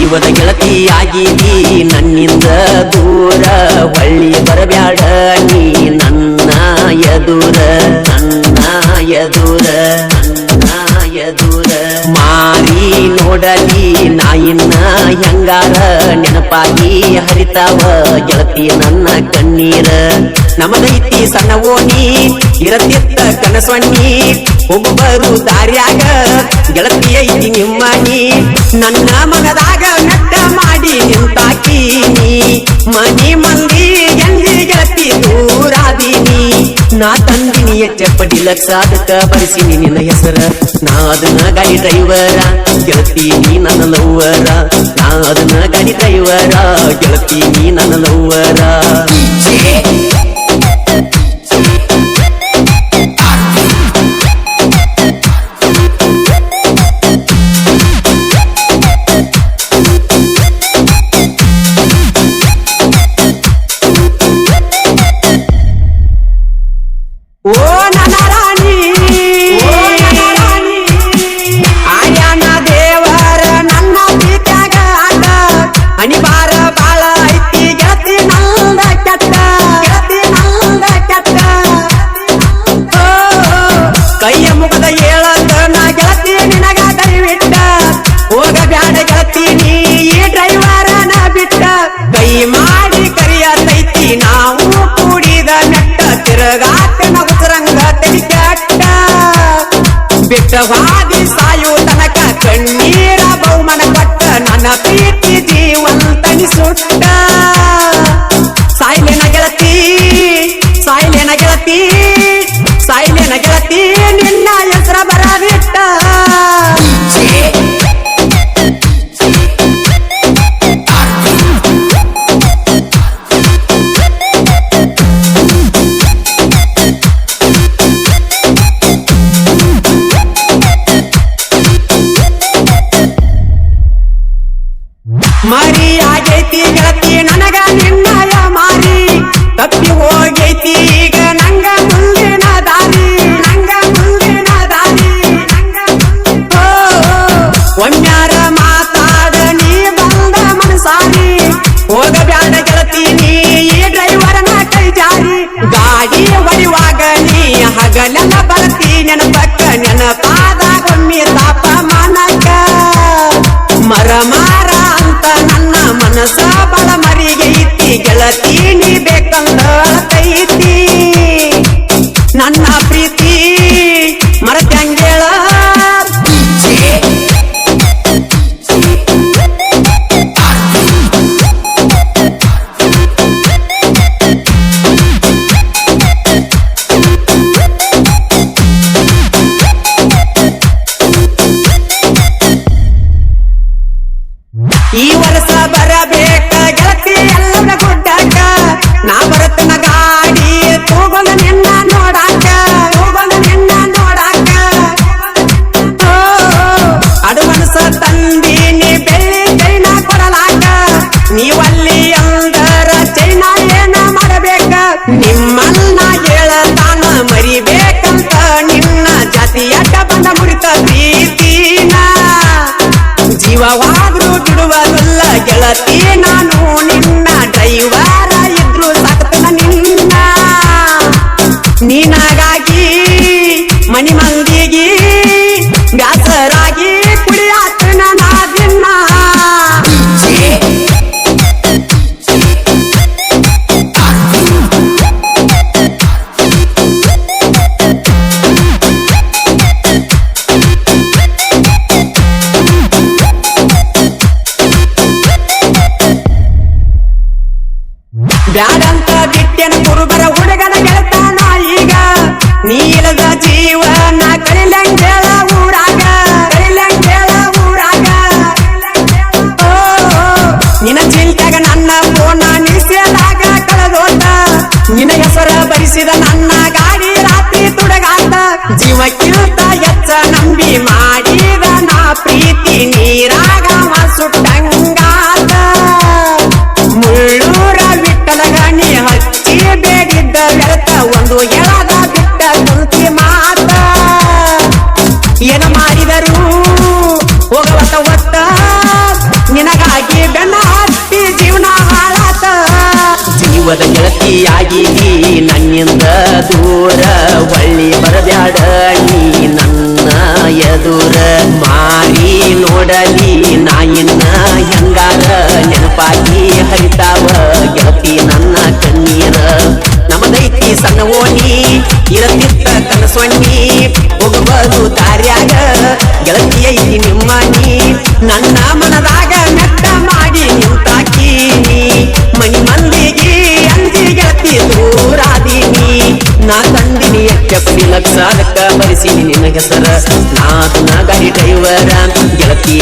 ಜೀವದ ನೀ ನನ್ನಿಂದ ದೂರ ಬಳ್ಳಿ ಬರಬ್ಯಾಡ. ನೀ ನನ್ನ ಎದುರ ನನ್ನ ಎದುರ ನನ್ನ ಎದುರ. ಮಾರಿ ನೋಡಲಿ ನಾಯಿನ್ನ ಹೆಂಗಾರ, ನೆನಪಾಗಿ ಹರಿತಾವ ಗೆಳತಿ ನನ್ನ ಕಣ್ಣೀರ. ನಮಗೈತಿ ಸಣ್ಣ ಓಣಿ ಇರತಿತ್ತ ಕನಸಣ್ಣಿ ಒಬ್ಬರು ದಾರ್ಯಾಗ ಗೆಳತಿ ಐತಿ ನಿಮ್ಮನಿ. ನನ್ನ ಮಗದಾಗ ನಟ್ಟ ಮಾಡಿ ನಿಂತಾಕೀನಿ. ಮನಿ ಮಂದಿ ಎಂದಿ ಗೆಳತಿ ದೂರಾದೀನಿ. ನಾ ತಂದಿನಿ ಚಪ್ಪಡಿ ಲಕ್ಷ ಅದಕ್ಕ ಬರಿಸಿನಿ ನಿನ್ನ ಹೆಸರ. ನಾ ಅದನ್ನ ಗಾಡಿ ಡ್ರೈವರ, ಗೆಳತಿ ನೀ ನನ್ನ ಲವ್ವರ. ನಾ ಅದನ್ನ ಗಾಡಿ ಡ್ರೈವರ, ಗೆಳತಿ ನೀ ನನ್ನ ಲವ್ವರ. Whoa! ಬಿಟ್ಟ ವಾದಿ ನೀನಾಗಾಗಿ ಮನಿ ಕಳಿಸಿದ ನನ್ನ ಗಾಡಿ ರಾತ್ರಿ ತುಡಗಾತ ಜೀವಕ್ಕಿಂತ ಹೆಚ್ಚ ನಂಬಿ ಮಾಡಿದ ನಾ ಪ್ರೀತಿ ನೀರಾಗ ಸುಟ್ಟಂಗಾತ ಮುಳ್ಳೂರ ಬಿಟ್ಟದ ಗಣಿ ಹಚ್ಚಿ ಬೇಡಿದ್ದ ಬೆಳೆತ ಒಂದು ಎಳದ ಬಿಟ್ಟ ಕುಂತಿ ಮಾತ. ಏನ ಮಾಡಿದರು? ಹೋಗವತ್ತ ಒತ್ತ ನಿನಗಾಗಿ ಬೆನ್ನ ಹತ್ತಿ ಜೀವನ ಹಾಳಾತ. ಜೀವದ ಗೆಳತ ಆಗಿದಿ ನನ್ನಿಂದ ದೂರ ಬಳ್ಳಿ ಬರಬ್ಯಾಡ, ನೀ ನನ್ನ ಎದುರ ಮಾರಿ ನೋಡಲಿ ನಾಯಿನ ಹೆಂಗಾರ ನೆನಪಾಗಿ ಹರಿತಾವ, ಗೆಳತಿ ನನ್ನ ಕಣ್ಣೀರ. ನಮದೈತಿ ಸಣ್ಣ ಓಣಿ ಇರತಿತ್ತ ಕನಸೊಣ್ಣಿ ನಾ ತಂದಿನಿ ಎಪ್ಪಿ ಲಕ್ಷ ಅದಕ್ಕ ಬರಿಸಿನಿ ನಿನಗೆ ಸರ. ನಾದನ ನಾ ಗಾಡಿ ಡ್ರೈವರ ಗೆಳತಿ